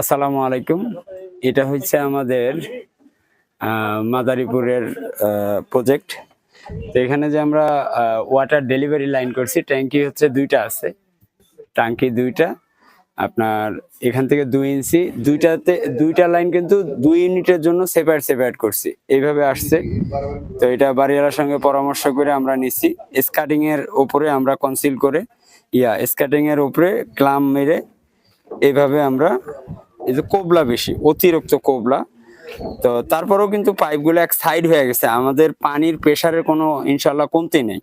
আসসালামু আলাইকুম। এটা হচ্ছে আমাদের মাদারীপুরের প্রজেক্ট তো এখানে যে আমরা ওয়াটার ডেলিভারি লাইন করছি, ট্যাঙ্কি হচ্ছে দুইটা আছে। ট্যাঙ্কি দুইটা, আপনার এখান থেকে দুই ইঞ্চি, দুইটাতে, দুইটা লাইন কিন্তু দুই ইউনিটের জন্য সেপারেট সেপারেট করছি। এইভাবে আসছে। তো এটা বাড়িওয়ালার সঙ্গে পরামর্শ করে আমরা নিচ্ছি। স্কাটিং এর উপরে আমরা কনসিল করে, ইয়া স্কাটিং এর উপরে ক্লাম মেরে, এভাবে আমরা এই যে কোবলা বেশি, অতিরিক্ত কোবলা। তো তারপরেও কিন্তু পাইপগুলো এক সাইড হয়ে গেছে। আমাদের পানির প্রেশারের কোনো ইনশাল্লাহ কমতি নেই।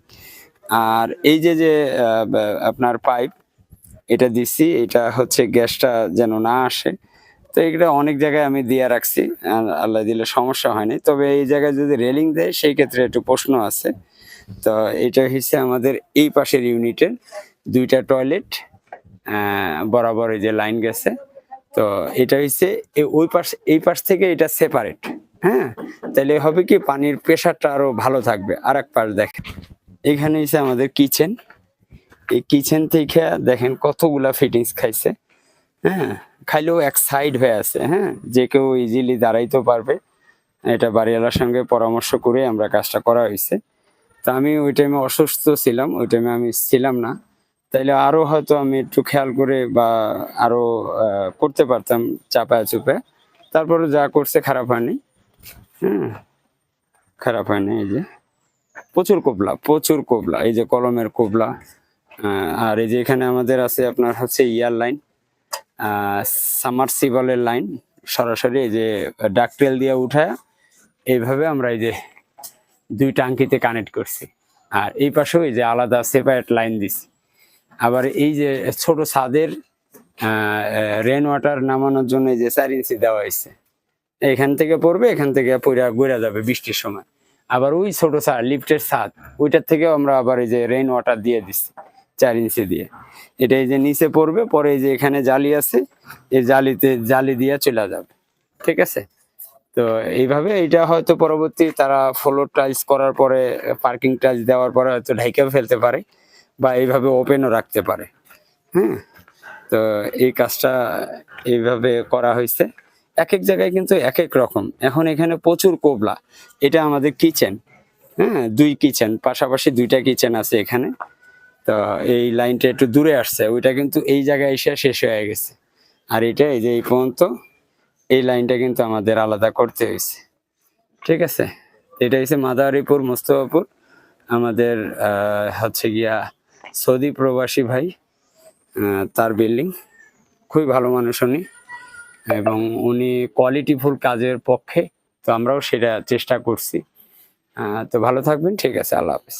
আর এই যে যে আপনার পাইপ, এটা দিছি, এটা হচ্ছে গ্যাসটা যেন না আসে। তো এটা অনেক জায়গায় আমি দিয়ে রাখছি। আল্লাহ দিলে সমস্যা হয়নি। তবে এই জায়গায় যদি রেলিং দেয়, সেই ক্ষেত্রে একটু প্রশ্ন আছে। তো এটা হচ্ছে আমাদের এই পাশের ইউনিটের দুইটা টয়লেট বরাবর এই যে লাইন গেছে। তো এটা হচ্ছে ওই পাশ, এই পাশ থেকে এটা সেপারেট হ্যাঁ? তাহলে হবে কি পানির প্রেশারটা আরও ভালো থাকবে। আর এক পাশ দেখেন, এখানে হচ্ছে আমাদের কিচেন এই কিচেন থেকে দেখেন কতগুলা ফিটিংস খাইছে হ্যাঁ? খাইলেও এক সাইড হয়ে আছে হ্যাঁ? যে কেউ ইজিলি দাঁড়াইতে পারবে। এটা বাড়িওয়ালার সঙ্গে পরামর্শ করে আমরা কাজটা করা হয়েছে তা আমি ওই টাইমে অসুস্থ ছিলাম, ওই টাইমে আমি ছিলাম না। তাইলে আরও হয়তো আমি একটু খেয়াল করে বা আরও করতে পারতাম চাপায় চুপে তারপরে যা করছে খারাপ হয়নি। হ্যাঁ খারাপ হয়নি এই যে। প্রচুর কোবলা প্রচুর কোবলা, এই যে কলমের কোবলা। আর এই যে এখানে আমাদের আছে আপনার হচ্ছে ইয়ার লাইন সামারসিবলের লাইন। সরাসরি এই যে ডাকটেল দিয়ে উঠায় এইভাবে আমরা এই যে দুই টাঙ্কিতে কানেক্ট করছি। আর এই পাশেও এই যে আলাদা সেপারেট লাইন দিছি। আবার এই যে ছোট ছাদের রেন ওয়াটার নামানোর জন্য যে চার ইঞ্চি দেওয়া হয়েছে, এখান থেকে পড়বে, এখান থেকে পড়ে গড়ে যাবে বৃষ্টির সময়। আবার ওই ছোট ছাদ লিফটের ছাদ, ওইটার থেকেও আমরা আবার এই যে রেন ওয়াটার দিয়ে দিচ্ছি, চার ইঞ্চি দিয়ে। এটা এই যে নিচে পড়বে, পরে এই যে এখানে জালি আছে, এই জালিতে, জালি দিয়ে চলে যাবে, ঠিক আছে? তো এইভাবে এটা হয়তো পরবর্তী তারা ফ্লোর টাইলস করার পরে পার্কিং টাইলস দেওয়ার পরে হয়তো ঢাইকেও ফেলতে পারে। বা এইভাবে ওপেনও রাখতে পারে। হ্যাঁ? তো এই কাজটা এইভাবে করা হয়েছে। এক এক জায়গায় কিন্তু এক এক রকম। এখন এখানে প্রচুর কোবলা। এটা আমাদের কিচেন হ্যাঁ? দুই কিচেন পাশাপাশি দুইটা কিচেন আছে এখানে। তো এই লাইনটা একটু দূরে আসছে। ওইটা কিন্তু এই জায়গায় এসে শেষ হয়ে গেছে। আর এটা এই যে এই পর্যন্ত এই লাইনটা কিন্তু আমাদের আলাদা করতে হয়েছে। ঠিক আছে? এটা হচ্ছে মাদারীপুর, মোস্তফাপুর। আমাদের হচ্ছে গিয়া সৌদি প্রবাসী ভাই তার বিল্ডিং খুবই ভালো মানুষ উনি। এবং উনি কোয়ালিটিফুল কাজের পক্ষে। তো আমরাও সেটা চেষ্টা করছি। তো ভালো থাকবেন। ঠিক আছে, আল্লাহ হাফিজ।